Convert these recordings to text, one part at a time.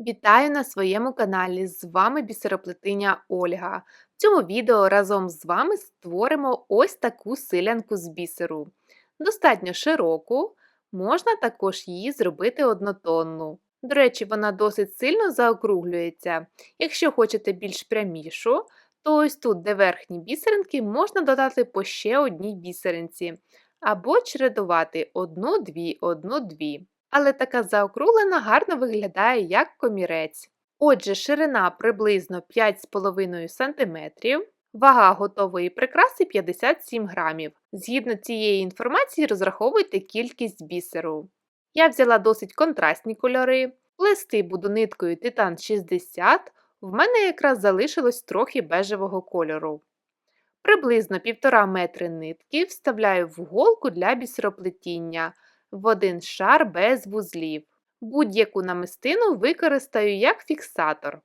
Вітаю на своєму каналі! З вами бісероплетиня Ольга. В цьому відео разом з вами створимо ось таку силянку з бісеру. Достатньо широку, можна також її зробити однотонну. До речі, вона досить сильно заокруглюється. Якщо хочете більш прямішу, то ось тут, де верхні бісеринки, можна додати по ще одній бісеринці, або чередувати одну-дві, одну-дві але така заокруглена гарно виглядає як комірець. Отже, ширина приблизно 5,5 см, вага готової прикраси 57 грамів. Згідно цієї інформації, розраховуйте кількість бісеру. Я взяла досить контрастні кольори, плести буду ниткою Титан 60, в мене якраз залишилось трохи бежевого кольору. Приблизно 1,5 метри нитки вставляю в голку для бісероплетіння в один шар без вузлів. Будь-яку намистину використаю як фіксатор.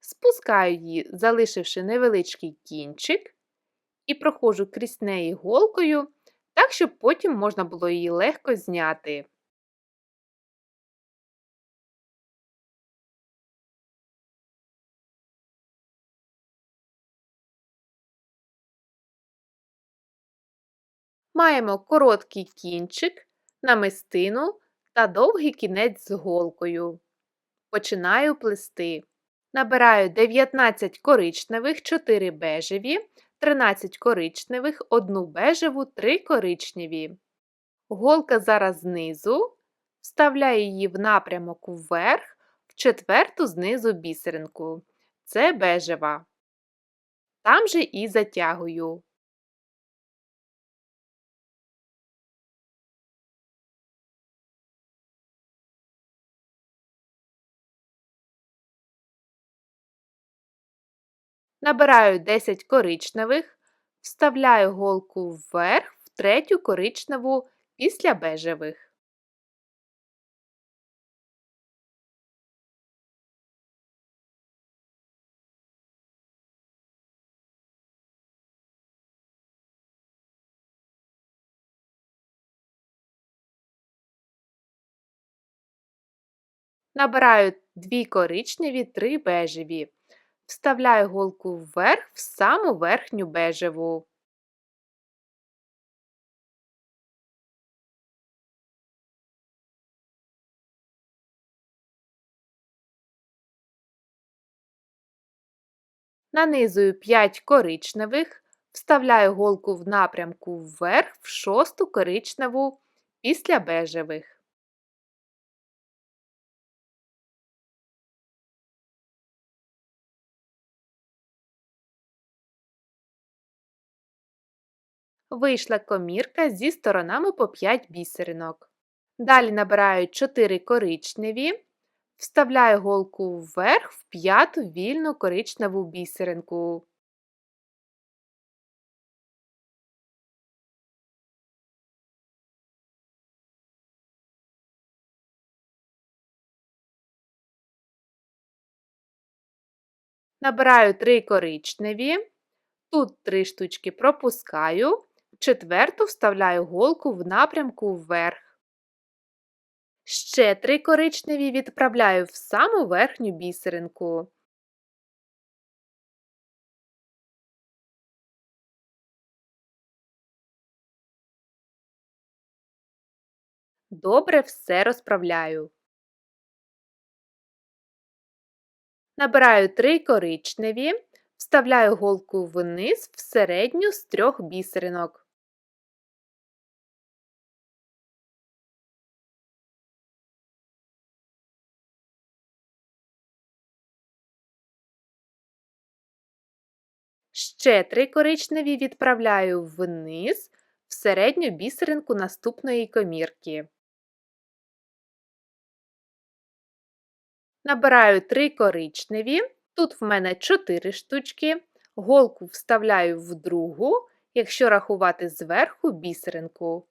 Спускаю її, залишивши невеличкий кінчик, і проходжу крізь неї голкою, так, щоб потім можна було її легко зняти. Маємо короткий кінчик, намистину та довгий кінець з голкою. Починаю плести. Набираю 19 коричневих, 4 бежеві, 13 коричневих, 1 бежеву, 3 коричневі. Голка зараз знизу, вставляю її в напрямок вверх, в четверту знизу бісеринку. Це бежева. Там же і затягую. Набираю 10 коричневих, вставляю голку вверх в третю коричневу після бежевих. Набираю 2 коричневі, 3 бежеві. Вставляю голку вверх в саму верхню бежеву. Нанизую 5 коричневих, вставляю голку в напрямку вверх в шосту коричневу після бежевих. Вийшла комірка зі сторонами по 5 бісеринок. Далі набираю 4 коричневі, вставляю голку вверх в п'яту вільну коричневу бісеринку. Набираю 3 коричневі, тут 3 штучки пропускаю четверту вставляю голку в напрямку вверх. Ще три коричневі відправляю в саму верхню бісеринку. Добре все розправляю. Набираю три коричневі, вставляю голку вниз в середню з трьох бісеринок. Ще три коричневі відправляю вниз в середню бісеринку наступної комірки. Набираю три коричневі, тут в мене 4 штучки, голку вставляю в другу, якщо рахувати зверху бісеринку.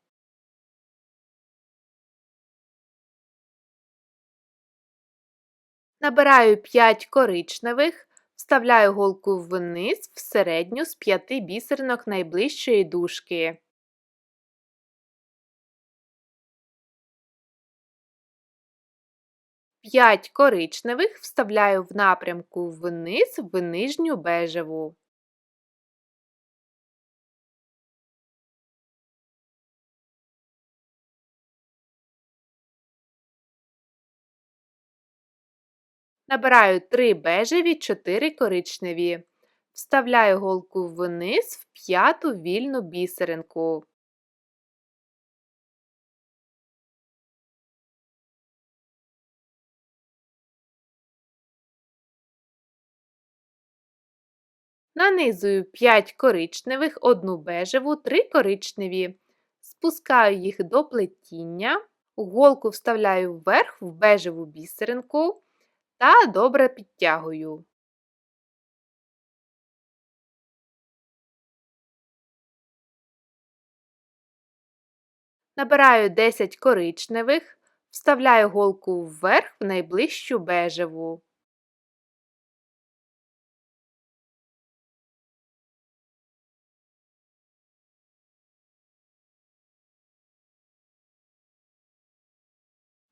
Набираю 5 коричневих, Вставляю голку вниз в середню з п'яти бісеринок найближчої дужки. 5 коричневих вставляю в напрямку вниз в нижню бежеву. Набираю 3 бежеві, 4 коричневі. Вставляю голку вниз в п'яту вільну бісеринку. Нанизую 5 коричневих, 1 бежеву, 3 коричневі. Спускаю їх до плетіння, голку вставляю вверх в бежеву бісеринку та добре підтягую. Набираю 10 коричневих, вставляю голку вверх в найближчу бежеву.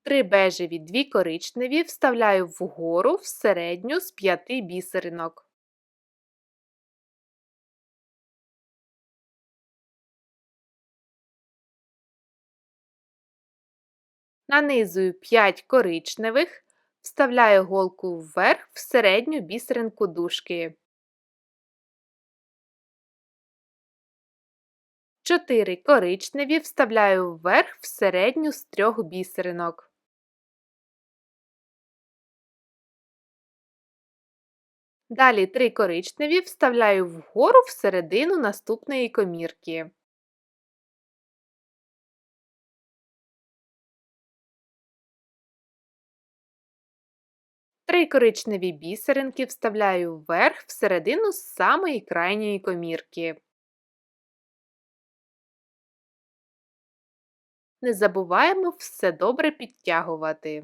Три бежеві, дві коричневі вставляю вгору в середню з п'яти бісеринок. Нанизую 5 коричневих, вставляю голку вверх в середню бісеринку дужки. 4 коричневі вставляю вверх в середню з трьох бісеринок. Далі 3 коричневі вставляю вгору в середину наступної комірки. Три коричневі бісеринки вставляю вверх в середину самої крайньої комірки. Не забуваємо все добре підтягувати.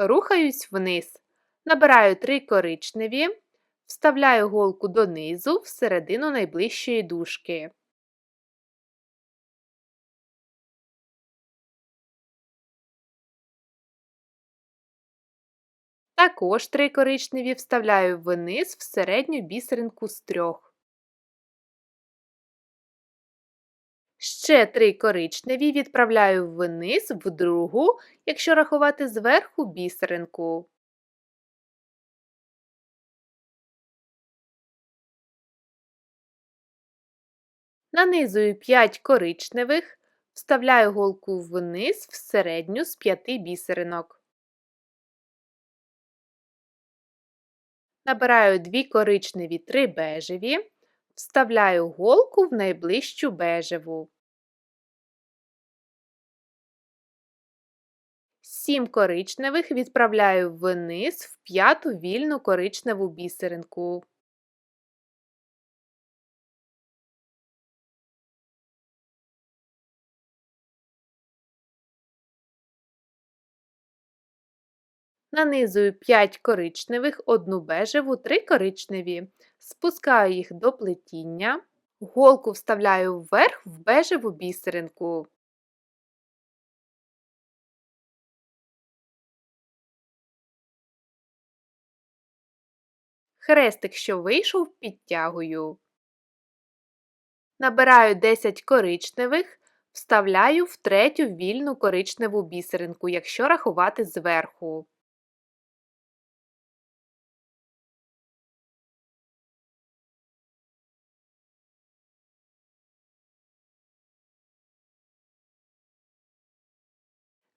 Рухаюсь вниз. Набираю 3 коричневі, вставляю голку донизу в середину найближчої дужки. Також 3 коричневі вставляю вниз в середню бісеринку з трьох. Ще 3 коричневі відправляю вниз в другу, якщо рахувати зверху бісеринку. Нанизую 5 коричневих, вставляю голку вниз в середню з 5 бісеринок. Набираю 2 коричневі 3 бежеві, вставляю голку в найближчу бежеву. 7 коричневих відправляю вниз в п'яту вільну коричневу бісеринку. Нанизую 5 коричневих, 1 бежеву, 3 коричневі. Спускаю їх до плетіння. Голку вставляю вверх в бежеву бісеринку. Хрестик, що вийшов, підтягую. Набираю 10 коричневих, вставляю в третю вільну коричневу бісеринку, якщо рахувати зверху.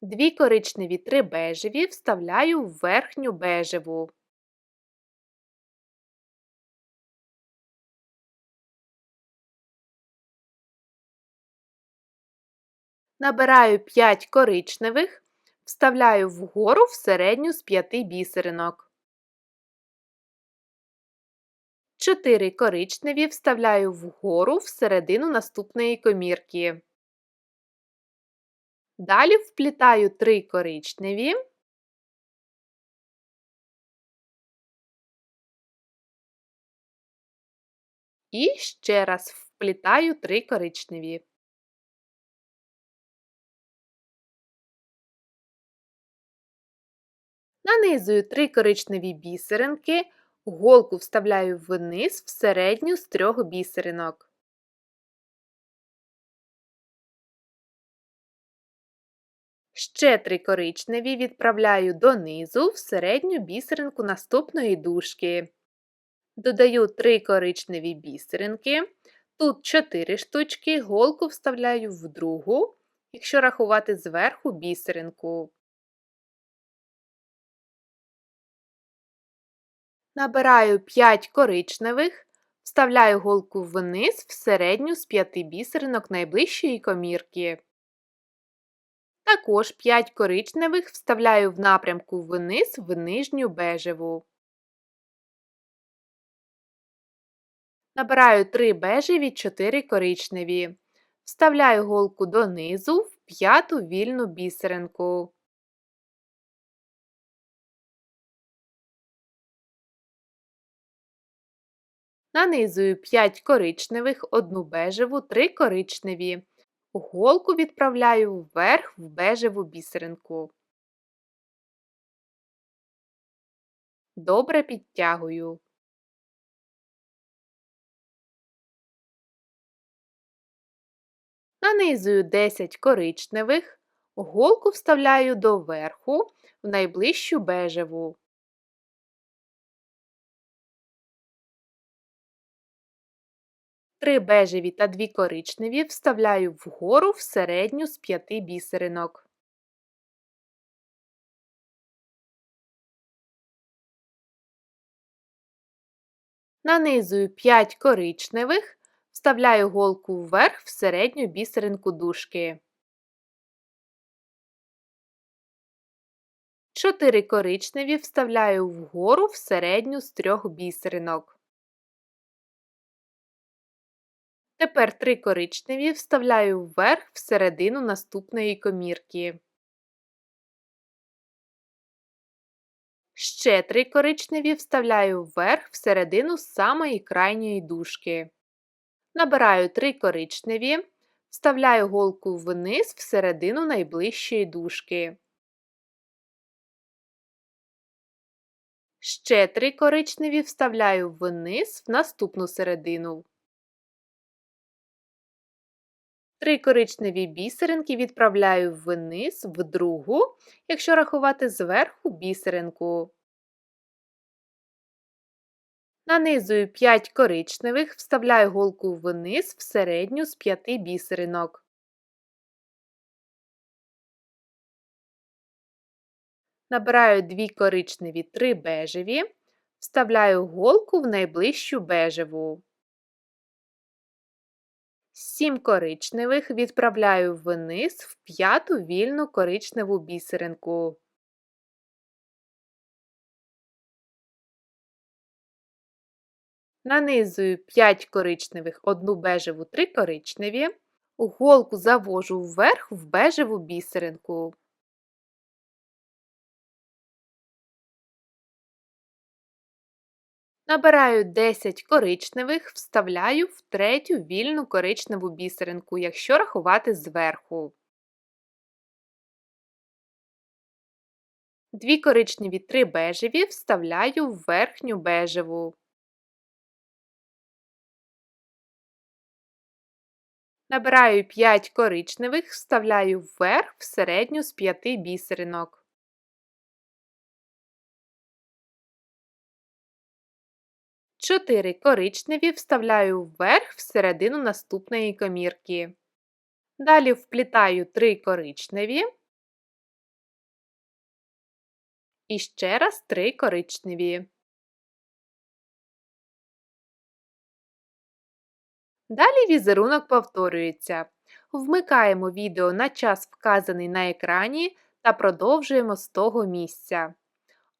Дві коричневі, три бежеві вставляю в верхню бежеву. Набираю 5 коричневих, вставляю вгору в середню з 5 бісеринок. 4 коричневі вставляю вгору в середину наступної комірки. Далі вплітаю 3 коричневі. І ще раз вплітаю 3 коричневі. Нанизую 3 коричневі бісеринки, голку вставляю вниз в середню з трьох бісеринок. Ще 3 коричневі відправляю донизу в середню бісеринку наступної дужки. Додаю 3 коричневі бісеринки. Тут 4 штучки, голку вставляю в другу, якщо рахувати зверху бісеринку. Набираю 5 коричневих, вставляю голку вниз в середню з 5 бісеринок найближчої комірки. Також 5 коричневих вставляю в напрямку вниз в нижню бежеву. Набираю 3 бежеві, 4 коричневі. Вставляю голку донизу в п'яту вільну бісеринку. Нанизую 5 коричневих, 1 бежеву, 3 коричневі. Голку відправляю вверх в бежеву бісеринку. Добре підтягую. Нанизую 10 коричневих, голку вставляю доверху в найближчу бежеву. Три бежеві та дві коричневі вставляю вгору в середню з п'яти бісеринок. Нанизую 5 коричневих, вставляю голку вверх в середню бісеринку дужки. 4 коричневі вставляю вгору в середню з трьох бісеринок. Тепер три коричневі вставляю вверх в середину наступної комірки. Ще три коричневі вставляю вверх в середину самої крайньої дужки. Набираю три коричневі, вставляю голку вниз в середину найближчої дужки. Ще три коричневі вставляю вниз в наступну середину. Три коричневі бісеринки відправляю вниз в другу, якщо рахувати зверху бісеринку. Нанизую 5 коричневих, вставляю голку вниз в середню з 5 бісеринок. Набираю 2 коричневі 3 бежеві, вставляю голку в найближчу бежеву. 7 коричневих відправляю вниз в п'яту вільну коричневу бісеринку. Нанизую 5 коричневих, одну бежеву, 3 коричневі. Голку завожу вверх в бежеву бісеринку. Набираю 10 коричневих, вставляю в третю вільну коричневу бісеринку, якщо рахувати зверху. Дві коричневі три бежеві вставляю в верхню бежеву. Набираю 5 коричневих, вставляю вверх в середню з 5 бісеринок. 4 коричневі вставляю вверх в середину наступної комірки. Далі вплітаю 3 коричневі. І ще раз 3 коричневі. Далі візерунок повторюється. Вмикаємо відео на час, вказаний на екрані, та продовжуємо з того місця.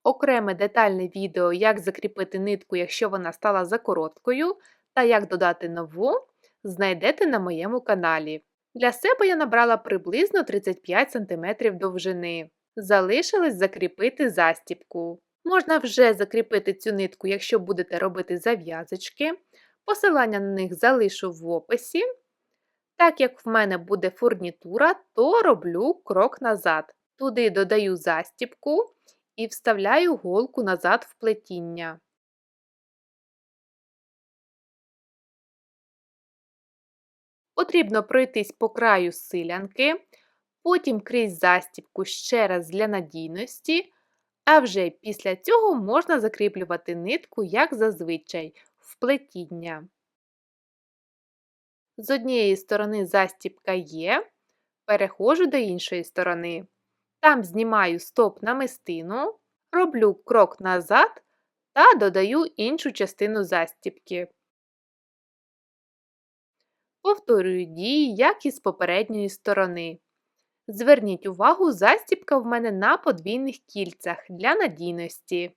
Окреме детальне відео, як закріпити нитку, якщо вона стала закороткою, та як додати нову, знайдете на моєму каналі. Для себе я набрала приблизно 35 см довжини. Залишилось закріпити застіпку. Можна вже закріпити цю нитку, якщо будете робити зав'язочки. Посилання на них залишу в описі. Так як в мене буде фурнітура, то роблю крок назад. Туди додаю застібку і вставляю голку назад в плетіння. Потрібно пройтись по краю силянки, потім крізь застібку ще раз для надійності, а вже після цього можна закріплювати нитку, як зазвичай, в плетіння. З однієї сторони застібка є, переходжу до іншої сторони. Там знімаю стоп на мистину, роблю крок назад та додаю іншу частину застіпки. Повторюю дії, як і з попередньої сторони. Зверніть увагу, застібка в мене на подвійних кільцях для надійності.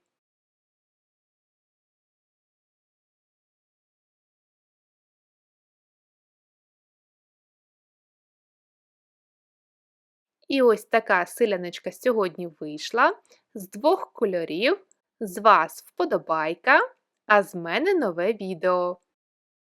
І ось така силяночка сьогодні вийшла з двох кольорів. З вас вподобайка, а з мене нове відео.